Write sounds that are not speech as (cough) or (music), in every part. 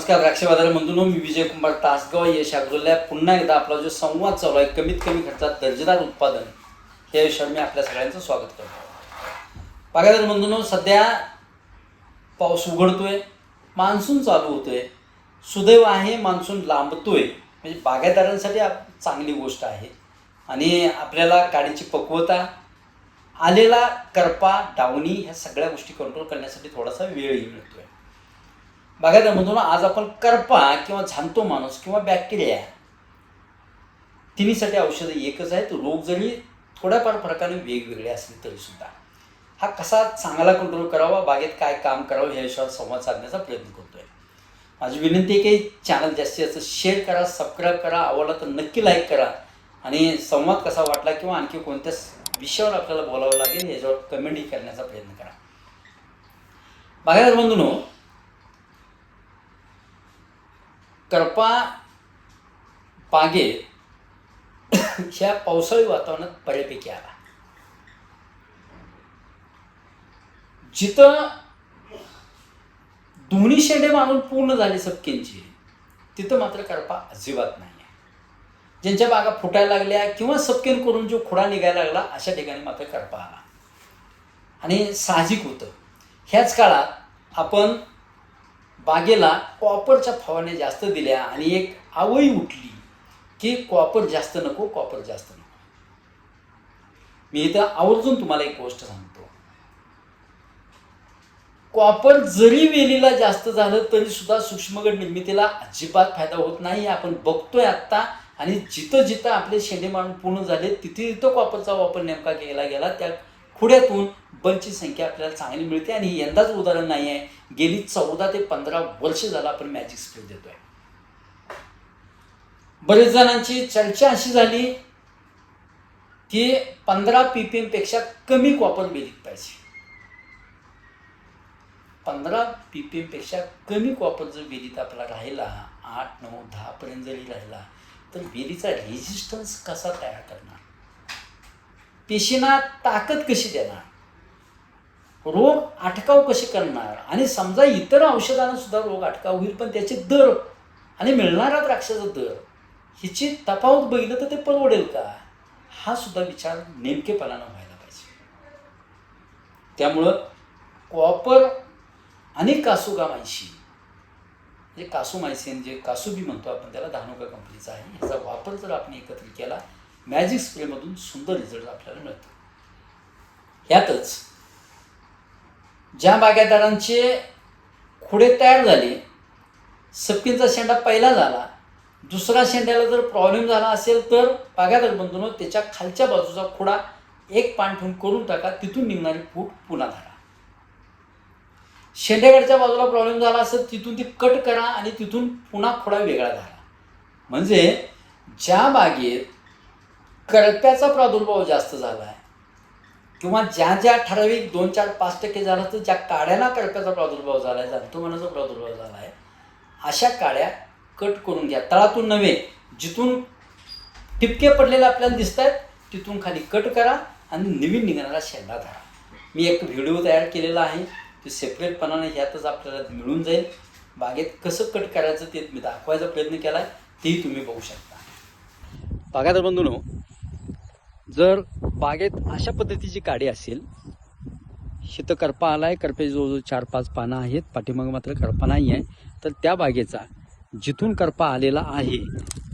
नमस्कार द्राक्ष बाजार मी विजय कुमार तासगाव यश अग्रोल्या पुन्हा एकदा आपला जो संवाद चालू आहे कमीत कमी खर्चात दर्जेदार उत्पादन या विषयावर मी आपल्या सगळ्यांचं स्वागत करतो. बागायदार बंधूंनो सध्या पाऊस उघडतोय मान्सून चालू होतोय सुदैव आहे मान्सून लांबतोय म्हणजे बागायतदारांसाठी चांगली गोष्ट आहे. आणि आपल्याला काडीची पक्वता आलेला करपा डावणी ह्या सगळ्या गोष्टी कंट्रोल करण्यासाठी थोडासा वेळही मिळतोय. बागायचा म्हणतो ना आज आपण करपा किंवा झांतो माणूस किंवा बॅक्टेरिया तिन्हीसाठी औषधं एकच आहेत. रोग जरी थोड्याफार फरकाने वेगवेगळे असले तरी सुद्धा हा कसा चांगला कंट्रोल करावा बागेत काय काम करावं ह्या संवाद साधण्याचा प्रयत्न करतोय. माझी विनंती आहे की चॅनल जास्तीत जास्त शेअर करा सबस्क्राईब करा आवडला तर नक्की लाईक करा. आणि संवाद कसा वाटला किंवा आणखी कोणत्या विषयावर आपल्याला बोलावं लागेल याच्यावर कमेंटही करण्याचा प्रयत्न करा. बागायदार बंधूनो करपा पागे ह्या पावसाळी वातावरणात बऱ्यापैकी आला. जिथं दोन्ही शेडे मारून पूर्ण झाले सबकेंची तिथं मात्र करपा अजिबात नाही आहे ज्यांच्या बागा फुटायला लागल्या किंवा सबकेन करून जो खुडा निघायला लागला अशा ठिकाणी मात्र करपा आला. आणि साहजिक होतं. ह्याच काळात आपण बागेला कॉपरच्या फवारण्या जास्त दिल्या आणि एक आवई उठली की कॉपर जास्त नको कॉपर जास्त नको. मी इथं आवर्जून तुम्हाला एक गोष्ट सांगतो. कॉपर जरी वेलीला जास्त झालं तरी सुद्धा सूक्ष्मगड निर्मितीला अजिबात फायदा होत नाही. आपण बघतोय आत्ता आणि जिथं जिथं आपले शेंडे मारून पूर्ण झाले तिथे तिथं कॉपरचा वापर नेमका केला गेला. त्या खुड्यातून बल्बची संख्या आपल्याला चांगली मिळते आणि यंदाच उदाहरण नाही आहे. गेली चौदा ते पंधरा वर्ष झालं आपण मॅजिक स्प्रे देतोय. बरेच जणांची चर्चा अशी झाली की पंधरा पीपीएमपेक्षा कमी कॉपर बेलीत पाहिजे. पंधरा पीपीएमपेक्षा कमी कॉपर जर वेलीत आपला राहिला आठ नऊ दहापर्यंत जरी राहिला तर वेलीचा रेजिस्टन्स कसा तयार करणार? पेशींना ताकद कशी देणार? रोग अटकाव कसे करणार? आणि समजा इतर औषधांना सुद्धा रोग अटकाव होईल पण त्याचे दर आणि मिळणारा द्राक्षाचा दर हिची तफावत बघितलं तर ते परवडेल का? हा सुद्धा विचार नेमकेपणानं व्हायला पाहिजे. त्यामुळं कॉपर आणि कासुगामायशी म्हणजे कासुमायसिन जे कासुबी म्हणतो आपण त्याला धानुका कंपनीचा आहे. याचा वापर जर आपण एकत्रित केला मॅजिक स्प्रेमधून सुंदर रिझल्ट आपल्याला मिळतो ह्यातच ज्या बागायतदारांचे खुडे तयार झाले सपकींचा शेंडा पहिला झाला दुसरा शेंड्याला जर प्रॉब्लेम झाला असेल तर बागायतदार बंधून त्याच्या खालच्या बाजूचा खुडा एक पान ठेवून करून टाका तिथून निघणारी फूट पुन्हा धरा. शेंड्याकडच्या बाजूला प्रॉब्लेम झाला असेल तिथून ती कट करा आणि तिथून पुन्हा खुडा वेगळा धरा. म्हणजे ज्या बागेत करप्याचा प्रादुर्भाव जास्त झाला आहे किंवा ज्या ज्या ठराविक दोन चार पाच टक्के झाला तर ज्या काड्यांना कडक्याचा प्रादुर्भाव झाला आहे जांतुमानाचा प्रादुर्भाव झाला आहे अशा काड्या कट करून घ्या. तळातून नव्हे जिथून टिपके पडलेले आपल्याला दिसत आहेत तिथून खाली कट करा आणि नवीन निघणारा शेंडा धरा. मी एक व्हिडिओ तयार केलेला आहे ते सेपरेटपणाने ह्यातच आपल्याला मिळून जाईल. बागेत कसं कट करायचं ते मी दाखवायचा प्रयत्न केला आहे तेही तुम्ही बघू शकता. बागायदार बंधून जर बागेत अशा पद्धतीची काडी असेल शितं करपा आला आहे करप्याची जवळजवळ चार पाच पानं आहेत पाठीमागं मात्र करपा नाही आहे तर त्या बागेचा जिथून करपा आलेला आहे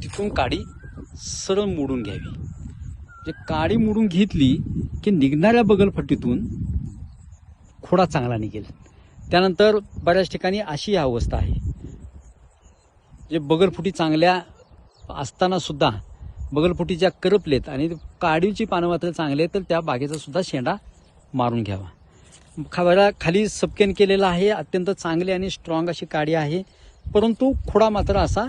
तिथून काडी सरळ मोडून घ्यावी. जे काडी मोडून घेतली की निघणाऱ्या बगलफट्टीतून खोडा चांगला निघेल. त्यानंतर बऱ्याच ठिकाणी अशी अवस्था आहे. जे बगलफुटी चांगल्या असताना सुद्धा बगलफुटी ज्या करपलेत आणि काडीची पानं मात्र चांगले आहेत तर त्या बागेचा सुद्धा शेंडा मारून घ्यावा. खावायला खाली सपकेन केलेला आहे अत्यंत चांगली आणि स्ट्रॉंग अशी काडी आहे परंतु खुडा मात्र असा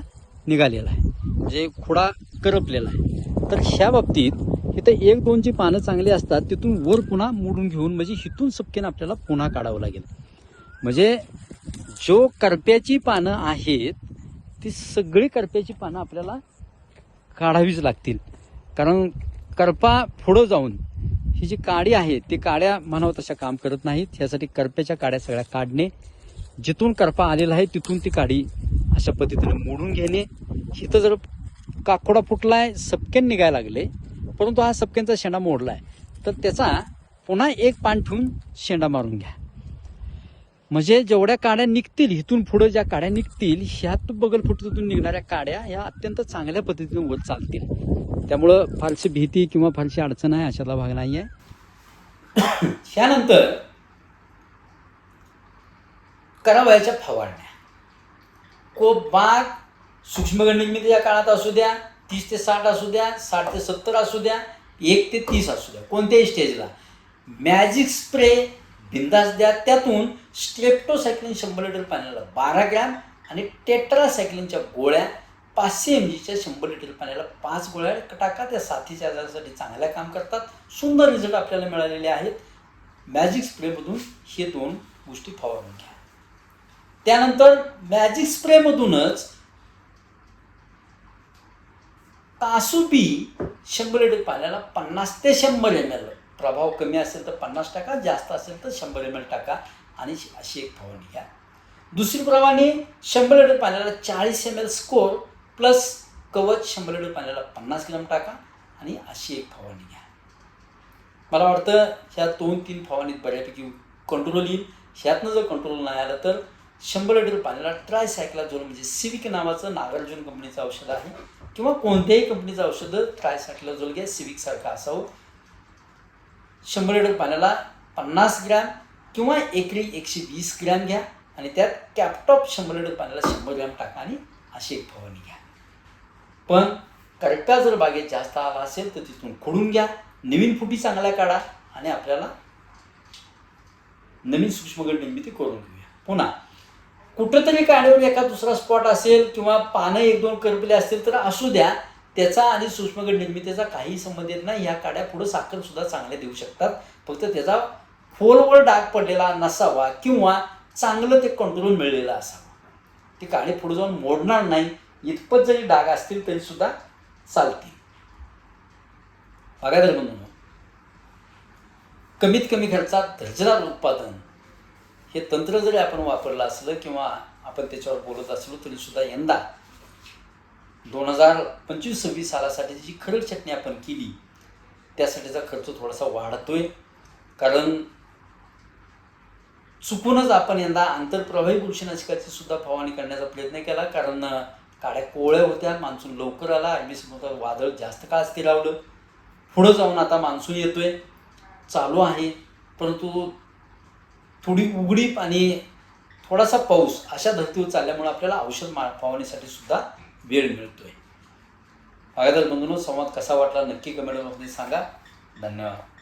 निघालेला आहे. म्हणजे खुडा करपलेला आहे. तर ह्या बाबतीत इथं एक दोनची पानं चांगली असतात तिथून वर पुन्हा मोडून घेऊन म्हणजे हिथून सपकेन आपल्याला पुन्हा काढावं लागेल. म्हणजे जो करप्याची पानं आहेत ती सगळी करप्याची पानं आपल्याला काढावीच लागतील. कारण करपा पुढं जाऊन ही जी काडी आहे ती काड्या म्हणावं तशा काम करत नाहीत. ह्यासाठी करप्याच्या काड्या सगळ्या काढणे जिथून करपा आलेला आहे तिथून ती काडी अशा पद्धतीने मोडून घेणे. इथं जर काकोडा फुटलाय सपकेन निघायला लागले. परंतु हा सपकेनचा शेंडा मोडला आहे तर त्याचा पुन्हा एक पान ठेवून शेंडा मारून घ्या. म्हणजे जेवढ्या काड्या निघतील इथून पुढे ज्या काड्या निघतील ह्यात बगल फुटतून निघणाऱ्या काड्या ह्या अत्यंत चांगल्या पद्धतीने वर चालतील. त्यामुळं फारशी भीती किंवा फारशी अडचण आहे अशातला भाग नाही आहे (coughs) ह्यानंतर करावयाच्या फवारण्या. कोप बाग निर्मितीच्या काळात असू द्या तीस ते साठ असू द्या साठ ते सत्तर असू द्या एक ते तीस असू द्या. कोणत्याही स्टेजला मॅजिक स्प्रे बिंदास द्या. त्यातून स्ट्रेप्टोसायक्लिन शंभर लिटर पाण्याला बारा ग्रॅम आणि टेट्रासायक्लिनच्या गोळ्या पाचशे एम जीच्या शंभर लिटर पाण्याला पाच गोळ्या टाका त्या साथीच्या आजारासाठी चांगल्या काम करतात. सुंदर रिझल्ट आपल्याला मिळालेले आहेत. मॅजिक स्प्रेमधून हे दोन गोष्टी फवारून घ्या. त्यानंतर मॅजिक स्प्रेमधूनच कासुबी शंभर लिटर पाण्याला पन्नास ते शंभर एम एल प्रभाव कमी असेल तर पन्नास टाका जास्त असेल तर शंभर एम एल टाका आणि अशी एक फवारणी घ्या. दुसरी प्रमाणे शंभर लिटर पाण्याला चाळीस एम एल स्कोर प्लस कवच शंभर लिटर पाण्याला पन्नास ग्राम टाका आणि अशी एक फवारणी घ्या. मला वाटतं ह्या दोन तीन फवारणीत बऱ्यापैकी कंट्रोल येईल. ह्यातनं जर कंट्रोल नाही आलं तर शंभर लिटर पाण्याला ट्राय ट्रायसायक्लाझोल म्हणजे सिविक नावाचं नागार्जुन कंपनीचं औषध आहे. किंवा कोणत्याही कंपनीचं औषधं ट्रायसायक्लाझोल घ्या. सिविकसारखं असावं. शंभर लिटर पाण्याला पन्नास ग्रॅम किंवा एकरी एकशे वीस ग्रॅम घ्या आणि त्यात कॅपटॉप शंभर लिटर पाण्याला शंभर ग्रॅम टाका आणि अशी एक फवारणी घ्या. पण करप्या जर बागेत जास्त आला असेल तर तिथून खोडून घ्या. नवीन फुटी चांगल्या काढा आणि आपल्याला नवीन सूक्ष्मगड निर्मिती करून घेऊया. पुन्हा कुठंतरी काढीवर एका दुसरा स्पॉट असेल किंवा पानं एक दोन करपले असतील तर असू द्या. त्याचा आणि सूक्ष्मगड निर्मितीचा काही संबंध येत नाही. ह्या काड्या पुढं साखर सुद्धा चांगल्या देऊ शकतात. फक्त त्याचा खोलवर डाग पडलेला नसावा किंवा चांगलं ते कंट्रोल मिळलेलं असावं. ती काळे पुढे जाऊन मोडणार नाही. इतपत जरी डाग असतील तरी सुद्धा चालतील. बघा तर म्हणून कमीत कमी खर्चात दर्जेदार उत्पादन. हे तंत्र जरी आपण वापरलं असलं किंवा आपण त्याच्यावर बोलत असलो तरी सुद्धा यंदा दोन हजार पंचवीस सव्वीस सालासाठी जी खरड चटणी आपण केली त्यासाठीचा खर्च थोडासा वाढतोय. कारण चुकूनच आपण यंदा आंतरप्रवाही बुरशीनाशकाची सुद्धा फवारणी करण्याचा प्रयत्न केला. कारण काड्या कोवळ्या होत्या मान्सून लवकर आला आम्ही समुद्रात वादळ जास्त काळ स्थिरावलं पुढं जाऊन आता मान्सून येतोय चालू आहे. परंतु थोडी उघडीप आणि थोडासा पाऊस अशा धर्तीवर चालल्यामुळे आपल्याला औषध मा फवारणीसाठी सुद्धा वेळ मिळतो आहे अगोदर बंधून संवाद कसा वाटला नक्की कमेंटमध्ये सांगा. धन्यवाद.